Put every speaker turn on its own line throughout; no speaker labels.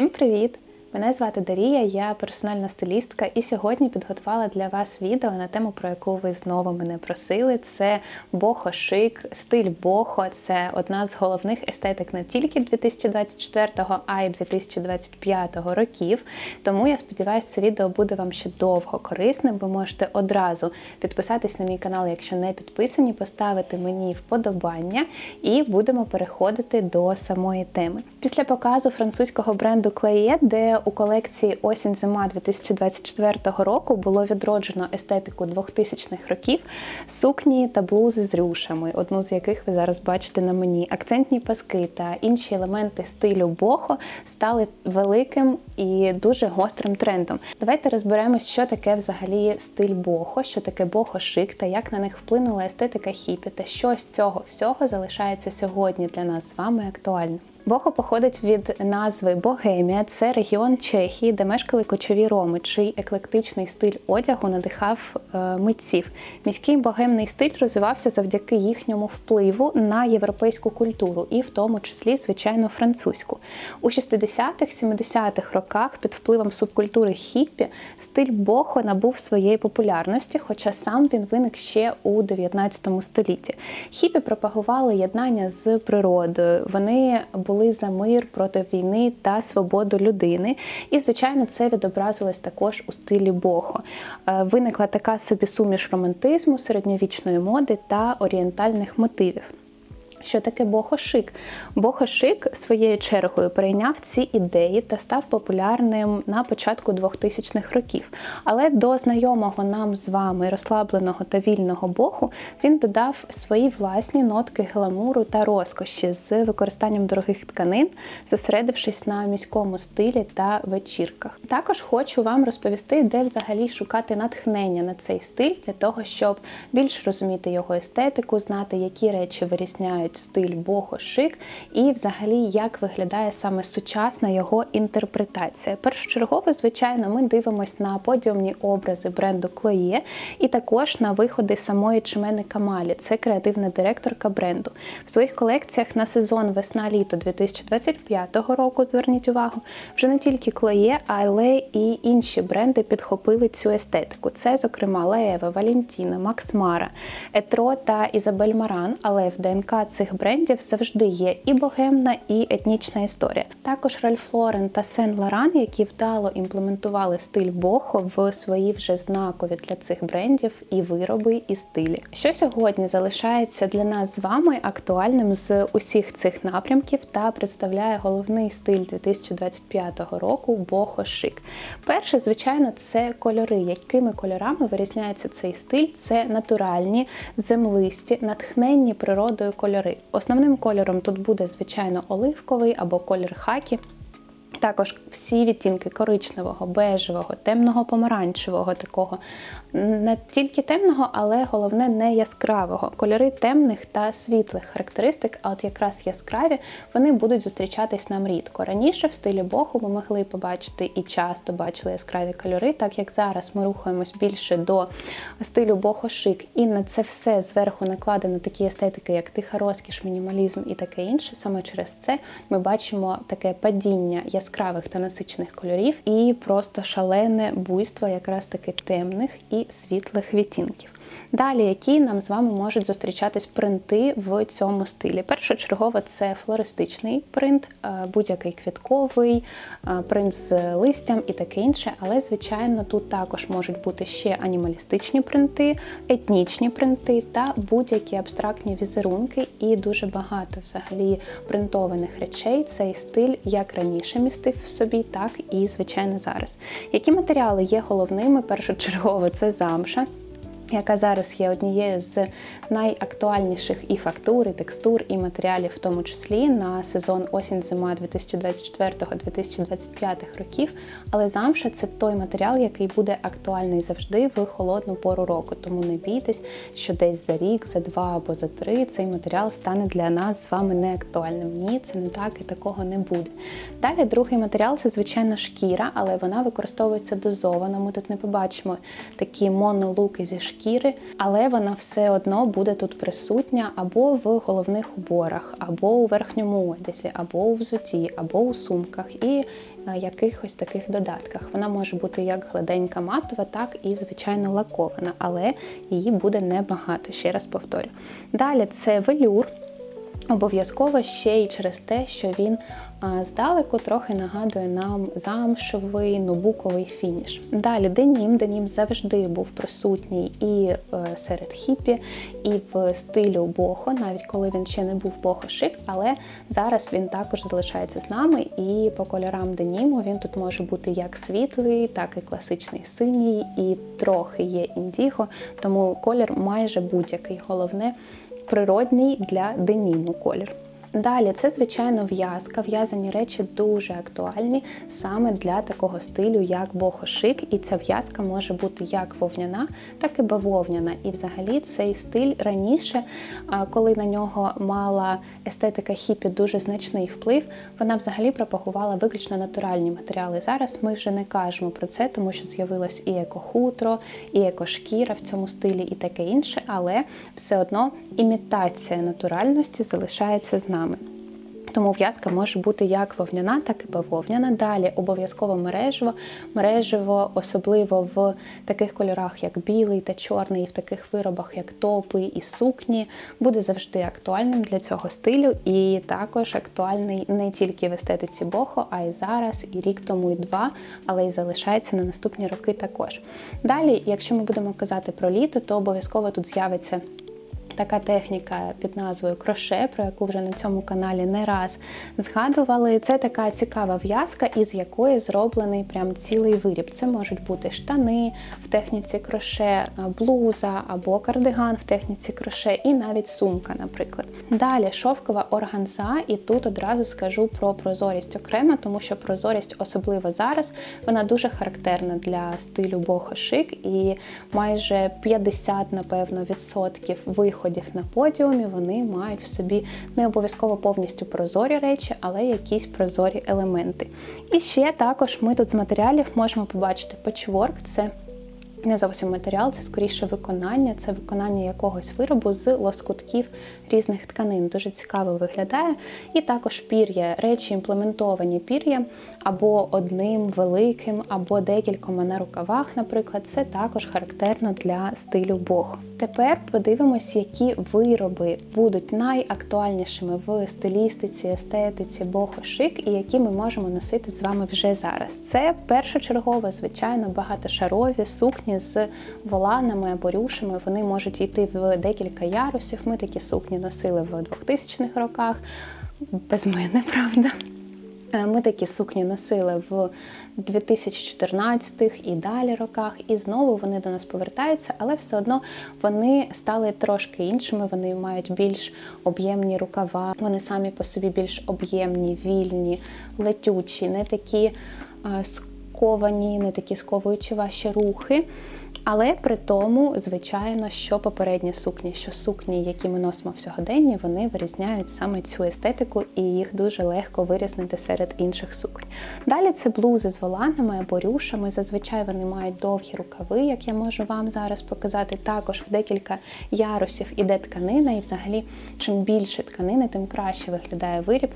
Всім привіт! Мене звати Дарія, я персональна стилістка, і сьогодні підготувала для вас відео на тему, про яку ви знову мене просили. Це бохо-шик, стиль бохо. Це одна з головних естетик не тільки 2024, а й 2025 років. Тому я сподіваюся, це відео буде вам ще довго корисним. Ви можете одразу підписатись на мій канал, якщо не підписані, поставити мені вподобання, і будемо переходити до самої теми. Після показу французького бренду Clayet, де у колекції осінь-зима 2024 року було відроджено естетику 2000-х років, сукні та блузи з рюшами, одну з яких ви зараз бачите на мені. Акцентні паски та інші елементи стилю бохо стали великим і дуже гострим трендом. Давайте розберемось, що таке взагалі стиль бохо, що таке бохо-шик та як на них вплинула естетика хіпі, та що з цього всього залишається сьогодні для нас з вами актуальним. Бохо походить від назви Богемія, це регіон Чехії, де мешкали кочові роми, чий еклектичний стиль одягу надихав е, митців. Міський богемний стиль розвивався завдяки їхньому впливу на європейську культуру, і в тому числі, звичайно, французьку. У 60-х, 70-х роках під впливом субкультури хіппі стиль бохо набув своєї популярності, хоча сам він виник ще у 19 столітті. Хіппі пропагували єднання з природою. Вони були за мир проти війни та свободу людини. І, звичайно, це відобразилось також у стилі бохо. Е, Виникла така собі суміш романтизму, середньовічної моди та орієнтальних мотивів. Що таке бохо-шик? Бохо-шик своєю чергою перейняв ці ідеї та став популярним на початку 2000-х років. Але до знайомого нам з вами розслабленого та вільного боху він додав свої власні нотки гламуру та розкоші з використанням дорогих тканин, зосередившись на міському стилі та вечірках. Також хочу вам розповісти, де взагалі шукати натхнення на цей стиль для того, щоб більш розуміти його естетику, знати, які речі вирісняють стиль бохо-шик, і взагалі як виглядає саме сучасна його інтерпретація. Першочергово, звичайно, ми дивимося на подіумні образи бренду Chloe і також на виходи самої Чимени Камалі. Це креативна директорка бренду. В своїх колекціях на сезон весна-літо 2025 року, зверніть увагу, вже не тільки Chloe, але і інші бренди підхопили цю естетику. Це, зокрема, Леева, Валентіна, Макс Мара, Етро та Ізабель Маран, але в ДНК цих брендів завжди є і богемна, і етнічна історія. Також Ральф Лорен та Сен Лоран, які вдало імплементували стиль бохо в свої вже знакові для цих брендів і вироби, і стилі. Що сьогодні залишається для нас з вами актуальним з усіх цих напрямків та представляє головний стиль 2025 року бохо шик. Перше, звичайно, це кольори. Якими кольорами вирізняється цей стиль? Це натуральні, землисті, натхненні природою кольори. Основним кольором тут буде, звичайно, оливковий або колір хакі. Також всі відтінки коричневого, бежевого, темного помаранчевого, такого не тільки темного, але головне не яскравого. Кольори темних та світлих характеристик, а от якраз яскраві, вони будуть зустрічатись нам рідко. Раніше в стилі боху ми могли побачити і часто бачили яскраві кольори, так як зараз ми рухаємось більше до стилю бохо-шик, і на це все зверху накладено такі естетики, як тиха розкіш, мінімалізм і таке інше. Саме через це ми бачимо таке падіння яскравих та насичених кольорів і просто шалене буйство якраз таки темних і світлих відтінків. Далі, які нам з вами можуть зустрічатись принти в цьому стилі. Першочергово це флористичний принт, будь-який квітковий, принт з листям і таке інше. Але, звичайно, тут також можуть бути ще анімалістичні принти, етнічні принти та будь-які абстрактні візерунки, і дуже багато взагалі принтованих речей. Цей стиль як раніше містив в собі, так і, звичайно, зараз. Які матеріали є головними? Першочергово це замша яка зараз є однією з найактуальніших і фактур, і текстур, і матеріалів, в тому числі на сезон осінь-зима 2024-2025 років. Але замша це той матеріал, який буде актуальний завжди в холодну пору року. Тому не бійтесь, що десь за рік, за два або за три цей матеріал стане для нас з вами неактуальним. Ні, це не так і такого не буде. Далі другий матеріал це, звичайно, шкіра, але вона використовується дозовано. Ми тут не побачимо такі монолуки зі шкіри шкіри, але вона все одно буде тут присутня або в головних уборах, або у верхньому одязі, або у взуті, або у сумках і е, якихось таких додатках. Вона може бути як гладенька матова, так і звичайно лакована, але її буде небагато. Ще раз повторю. Далі це велюр. Обов'язково ще й через те, що він здалеку трохи нагадує нам замшевий нобуковий фініш. Далі денім. Денім завжди був присутній і е, серед хіпі, і в стилю бохо, навіть коли він ще не був бохо-шик, але зараз він також залишається з нами. І по кольорам деніму він тут може бути як світлий, так і класичний синій, і трохи є індіго, тому колір майже будь-який. Головне природній для деніму колір. Далі це, звичайно, в'язка. В'язані речі дуже актуальні саме для такого стилю, як бохошик. І ця в'язка може бути як вовняна, так і бавовняна. І взагалі цей стиль раніше, коли на нього мала естетика хіпі дуже значний вплив, вона взагалі пропагувала виключно натуральні матеріали. Зараз ми вже не кажемо про це, тому що з'явилось і екохутро, і екошкіра в цьому стилі, і таке інше, але все одно імітація натуральності залишається з нами. Тому в'язка може бути як вовняна, так і бавовняна. Далі обов'язково мережево. Мережево, особливо в таких кольорах, як білий та чорний, і в таких виробах, як топи і сукні, буде завжди актуальним для цього стилю, і також актуальний не тільки в естетиці бохо, а й зараз, і рік тому, і два, але й залишається на наступні роки також. Далі, якщо ми будемо казати про літо, то обов'язково тут з'явиться така техніка під назвою кроше, про яку вже на цьому каналі не раз згадували. Це така цікава в'язка, із якої зроблений прям цілий виріб. Це можуть бути штани в техніці кроше, блуза або кардиган в техніці кроше, і навіть сумка, наприклад. Далі шовкова органза, і тут одразу скажу про прозорість окремо, тому що прозорість, особливо зараз, вона дуже характерна для стилю бохо-шик, і майже 50, напевно, відсотків виходів виходів на подіумі вони мають в собі не обов'язково повністю прозорі речі, але якісь прозорі елементи. І ще також ми тут з матеріалів можемо побачити патчворк – це не зовсім матеріал, це скоріше виконання, це виконання якогось виробу з лоскутків різних тканин. Дуже цікаво виглядає. І також пір'я, речі імплементовані пір'я або одним великим, або декількома на рукавах, наприклад, це також характерно для стилю бог. Тепер подивимось, які вироби будуть найактуальнішими в стилістиці, естетиці, бохо-шик, і які ми можемо носити з вами вже зараз. Це першочергово, звичайно, багатошарові сукні сукні з воланами або рюшами. Вони можуть йти в декілька ярусів. Ми такі сукні носили в 2000-х роках, без мене, правда. Е, ми такі сукні носили в 2014 і далі роках, і знову вони до нас повертаються, але все одно вони стали трошки іншими. Вони мають більш об'ємні рукава, вони самі по собі більш об'ємні, вільні, летючі, не такі сковані, не такі сковуючі ваші рухи. Але при тому, звичайно, що попередні сукні, що сукні, які ми носимо в сьогоденні, вони вирізняють саме цю естетику, і їх дуже легко вирізнити серед інших суконь. Далі це блузи з воланами або рюшами. Зазвичай вони мають довгі рукави, як я можу вам зараз показати. Також в декілька ярусів іде тканина, і взагалі, чим більше тканини, тим краще виглядає виріб.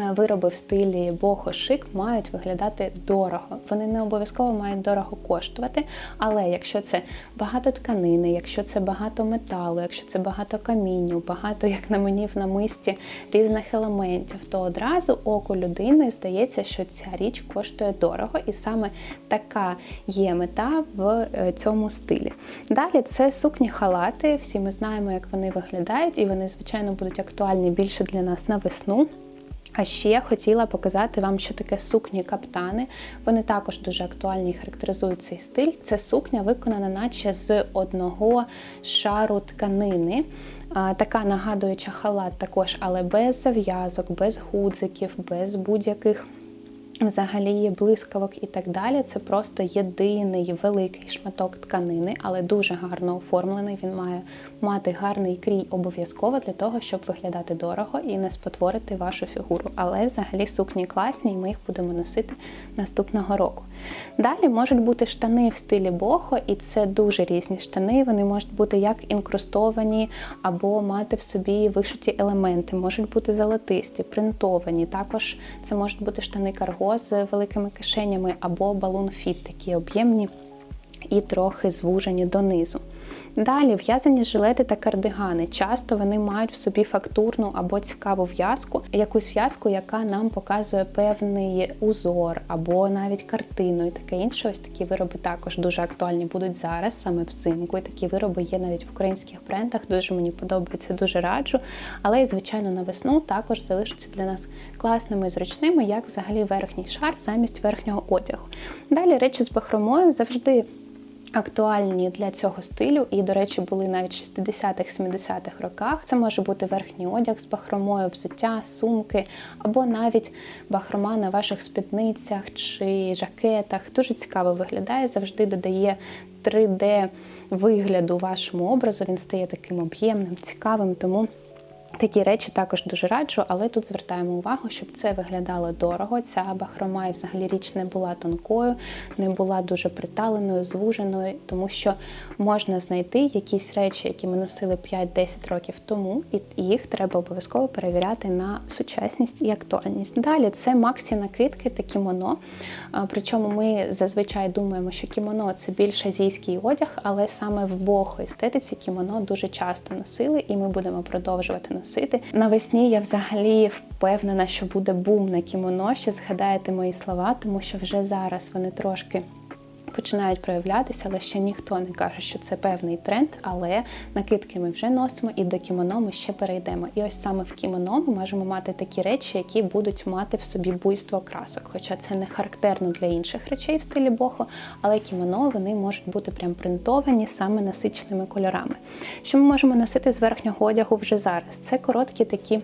Е, вироби в стилі бохо-шик мають виглядати дорого. Вони не обов'язково мають дорого коштувати, але якщо це багато тканини, якщо це багато металу, якщо це багато камінню, багато, як на мені в намисті, різних елементів, то одразу оку людини здається, що ця річ коштує дорого, і саме така є мета в е, цьому стилі. Далі це сукні-халати. Всі ми знаємо, як вони виглядають, і вони, звичайно, будуть актуальні більше для нас на весну. А ще хотіла показати вам, що таке сукні-каптани. Вони також дуже актуальні і характеризують цей стиль. Це сукня виконана, наче з одного шару тканини. Така нагадуюча халат також, але без зав'язок, без гудзиків, без будь-яких взагалі блискавок і так далі. Це просто єдиний великий шматок тканини, але дуже гарно оформлений. Він має мати гарний крій обов'язково для того, щоб виглядати дорого і не спотворити вашу фігуру. Але взагалі сукні класні, і ми їх будемо носити наступного року. Далі можуть бути штани в стилі бохо, і це дуже різні штани. Вони можуть бути як інкрустовані, або мати в собі вишиті елементи, можуть бути золотисті, принтовані. Також це можуть бути штани карго з великими кишенями, або балун-фіт, такі об'ємні і трохи звужені донизу. Далі в'язані жилети та кардигани. Часто вони мають в собі фактурну або цікаву в'язку, якусь в'язку, яка нам показує певний узор або навіть картину і таке інше. Ось такі вироби також дуже актуальні будуть зараз, саме взимку. І такі вироби є навіть в українських брендах. Дуже мені подобається, дуже раджу. Але і, звичайно, на весну також залишаться для нас класними і зручними, як взагалі верхній шар замість верхнього одягу. Далі речі з бахромою завжди актуальні для цього стилю, і, до речі, були навіть в 60-х, 70-х роках. Це може бути верхній одяг з бахромою, взуття, сумки, або навіть бахрома на ваших спідницях чи жакетах. Дуже цікаво виглядає, завжди додає 3D вигляду вашому образу. Він стає таким об'ємним, цікавим. Тому Такі речі також дуже раджу, але тут звертаємо увагу, щоб це виглядало дорого. Ця бахрома і взагалі річ не була тонкою, не була дуже приталеною, звуженою, тому що можна знайти якісь речі, які ми носили 5-10 років тому, і їх треба обов'язково перевіряти на сучасність і актуальність. Далі це максі накидки та кімоно. Причому ми зазвичай думаємо, що кімоно це більш азійський одяг, але саме в бохо естетиці кімоно дуже часто носили, і ми будемо продовжувати носити. Навесні я взагалі впевнена, що буде бум на кімоно. Ще згадаєте мої слова, тому що вже зараз вони трошки. Починають проявлятися, але ще ніхто не каже, що це певний тренд. Але накидки ми вже носимо, і до кімоно ми ще перейдемо. І ось саме в кімоно ми можемо мати такі речі, які будуть мати в собі буйство красок. Хоча це не характерно для інших речей в стилі бохо, але кімоно вони можуть бути прям принтовані саме насиченими кольорами. Що ми можемо носити з верхнього одягу вже зараз? Це короткі такі.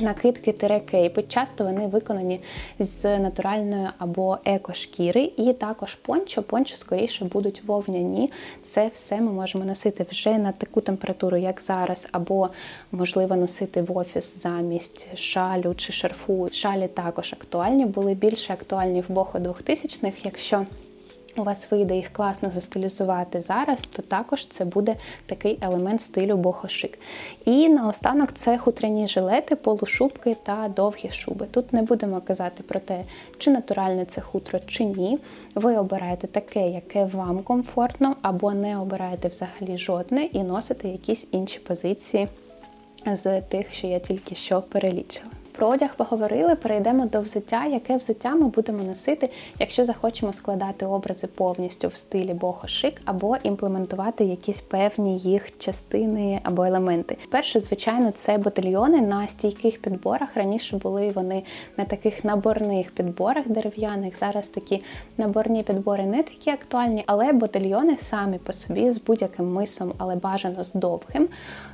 Накидки кейпи часто вони виконані з натуральної або екошкіри, і також пончо. Пончо скоріше будуть вовняні. Це все ми можемо носити вже на таку температуру, як зараз, або можливо носити в офіс замість шалю чи шарфу. Шалі також актуальні, були більше актуальні в бохо 2000-х, якщо у вас вийде їх класно застилізувати зараз, то також це буде такий елемент стилю бохошик. І наостанок це хутряні жилети, полушубки та довгі шуби. Тут не будемо казати про те, чи натуральне це хутро, чи ні. Ви обираєте таке, яке вам комфортно, або не обираєте взагалі жодне і носите якісь інші позиції з тих, що я тільки що перелічила. Про одяг поговорили, перейдемо до взуття. Яке взуття ми будемо носити, якщо захочемо складати образи повністю в стилі бохо-шик, або імплементувати якісь певні їх частини або елементи. Перше, звичайно, це ботильйони на стійких підборах. Раніше були вони на таких наборних підборах дерев'яних. Зараз такі наборні підбори не такі актуальні, але ботильйони самі по собі з будь-яким мисом, але бажано з довгим,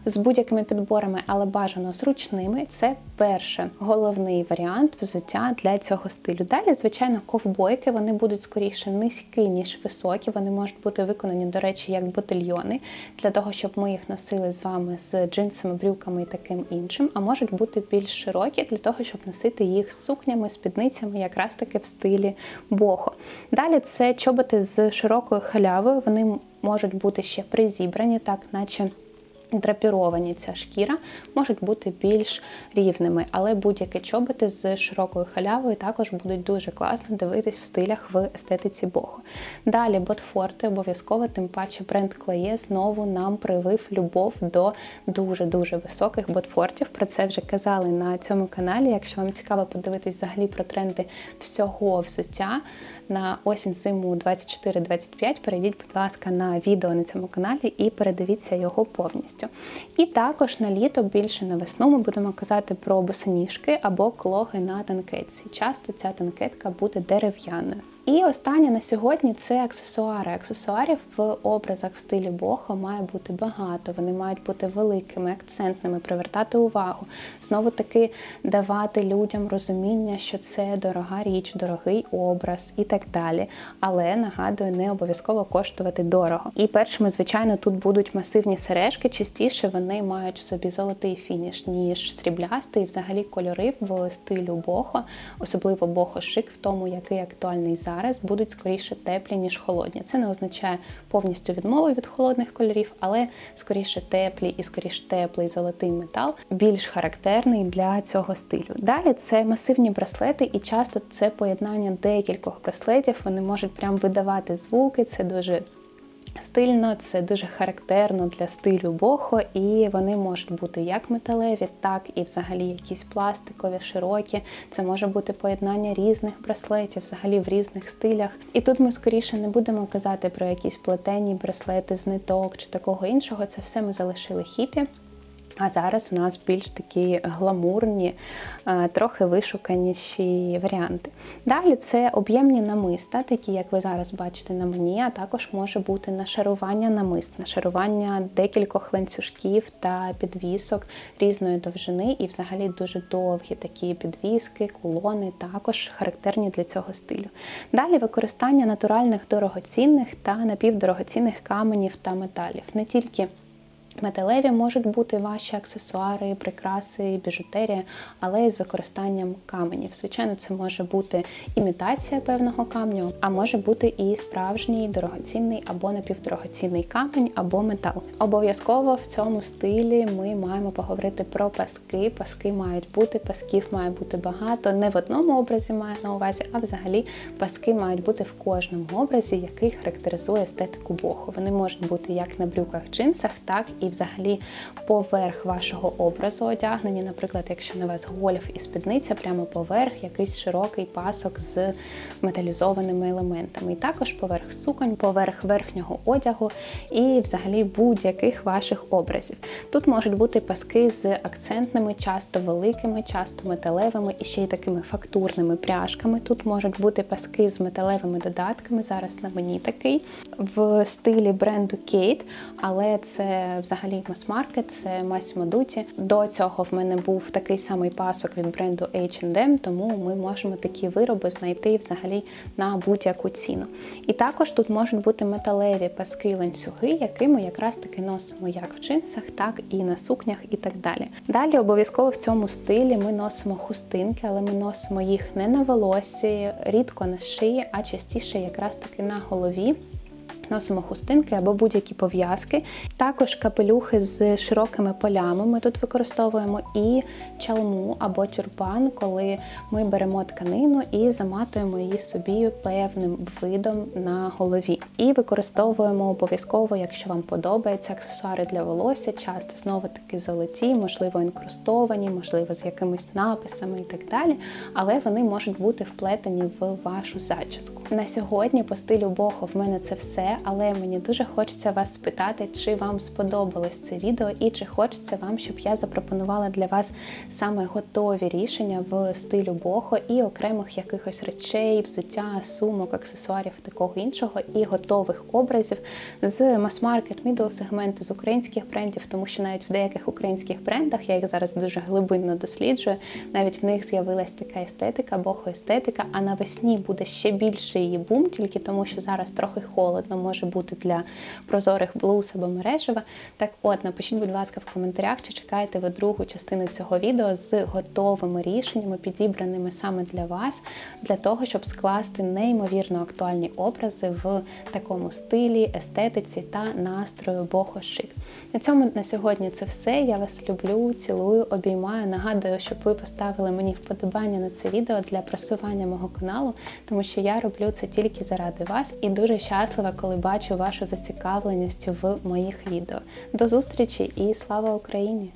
з будь-якими підборами, але бажано зручними. Це перше головний варіант взуття для цього стилю. Далі, звичайно, ковбойки вони будуть скоріше низькі, ніж високі. Вони можуть бути виконані, до речі, як ботильйони, для того, щоб ми їх носили з вами з джинсами, брюками і таким іншим, а можуть бути більш широкі для того, щоб носити їх з сукнями, спідницями, якраз таки в стилі бохо. Далі це чоботи з широкою халявою. Вони можуть бути ще призібрані, так наче драпіровані ця шкіра можуть бути більш рівними, але будь-які чоботи з широкою халявою також будуть дуже класно дивитись в стилях в естетиці бохо. Далі ботфорти обов'язково, тим паче бренд Клеє знову нам привив любов до дуже-дуже високих ботфортів. Про це вже казали на цьому каналі. Якщо вам цікаво подивитись взагалі про тренди всього взуття на осінь зиму 24-25, перейдіть, будь ласка, на відео на цьому каналі і передивіться його повністю. І також на літо, більше на весну, ми будемо казати про босоніжки або клоги на танкетці. Часто ця танкетка буде дерев'яною. І останнє на сьогодні це аксесуари. Аксесуарів в образах в стилі бохо має бути багато. Вони мають бути великими, акцентними, привертати увагу. Знову таки давати людям розуміння, що це дорога річ, дорогий образ і так далі. Але нагадую, не обов'язково коштувати дорого. І першими, звичайно, тут будуть масивні сережки. Частіше вони мають в собі золотий фініш, ніж сріблястий. Взагалі кольори в стилю бохо, особливо бохо шик, в тому, який актуальний зараз, будуть скоріше теплі, ніж холодні. Це не означає повністю відмову від холодних кольорів, але скоріше теплі і скоріш теплий золотий метал більш характерний для цього стилю. Далі це масивні браслети, і часто це поєднання декількох браслетів. Вони можуть прям видавати звуки. Це дуже Стильно, це дуже характерно для стилю бохо, і вони можуть бути як металеві, так і взагалі якісь пластикові, широкі. Це може бути поєднання різних браслетів, взагалі в різних стилях. І тут ми скоріше не будемо казати про якісь плетені браслети з ниток чи такого іншого. Це все ми залишили хіпі. А зараз у нас більш такі гламурні, е, трохи вишуканіші варіанти. Далі це об'ємні намиста, такі, як ви зараз бачите на мені, а також може бути нашарування намист, нашарування декількох ланцюжків та підвісок різної довжини, і взагалі дуже довгі такі підвіски, кулони, також характерні для цього стилю. Далі використання натуральних дорогоцінних та напівдорогоцінних каменів та металів. Не тільки Металеві можуть бути ваші аксесуари, прикраси, біжутерія, але й з використанням каменів. Звичайно, це може бути імітація певного камню, а може бути і справжній дорогоцінний або напівдорогоцінний камінь або метал. Обов'язково в цьому стилі ми маємо поговорити про паски. Паски мають бути, пасків має бути багато. Не в одному образі маю на увазі, а взагалі паски мають бути в кожному образі, який характеризує естетику боху. Вони можуть бути як на брюках, джинсах, так і взагалі поверх вашого образу одягнені. Наприклад, якщо на вас гольф і спідниця, прямо поверх якийсь широкий пасок з металізованими елементами. І також поверх суконь, поверх верхнього одягу і взагалі будь-яких ваших образів. Тут можуть бути паски з акцентними, часто великими, часто металевими і ще й такими фактурними пряжками. Тут можуть бути паски з металевими додатками. Зараз на мені такий в стилі бренду Kate, але це взагалі взагалі мас-маркет, це Massimo Dutti. До цього в мене був такий самий пасок від бренду H&M, тому ми можемо такі вироби знайти взагалі на будь-яку ціну. І також тут можуть бути металеві паски ланцюги, які ми якраз таки носимо як в джинсах, так і на сукнях і так далі. Далі обов'язково в цьому стилі ми носимо хустинки, але ми носимо їх не на волосі, рідко на шиї, а частіше якраз таки на голові носимо хустинки або будь-які пов'язки. Також капелюхи з широкими полями. Ми тут використовуємо і чалму або тюрбан, коли ми беремо тканину і заматуємо її собі певним видом на голові. І використовуємо обов'язково, якщо вам подобається, аксесуари для волосся, часто знову таки золоті, можливо, інкрустовані, можливо, з якимись написами і так далі. Але вони можуть бути вплетені в вашу зачіску. На сьогодні по стилю бохо в мене це все але мені дуже хочеться вас спитати, чи вам сподобалось це відео і чи хочеться вам, щоб я запропонувала для вас саме готові рішення в стилю бохо і окремих якихось речей, взуття, сумок, аксесуарів такого іншого, і готових образів з мас-маркет, мідл сегменту, з українських брендів, тому що навіть в деяких українських брендах я їх зараз дуже глибинно досліджую. Навіть в них з'явилась така естетика, бохо-естетика, а навесні буде ще більший її бум, тільки тому, що зараз трохи холодно може бути для прозорих блуз або мережева. Так от, напишіть, будь ласка, в коментарях, чи чекаєте ви другу частину цього відео з готовими рішеннями, підібраними саме для вас, для того, щоб скласти неймовірно актуальні образи в такому стилі, естетиці та настрою бохо-шик. На цьому на сьогодні це все. Я вас люблю, цілую, обіймаю. Нагадую, щоб ви поставили мені вподобання на це відео для просування мого каналу, тому що я роблю це тільки заради вас і дуже щаслива, коли бачу вашу зацікавленість в моїх відео. До зустрічі і слава Україні!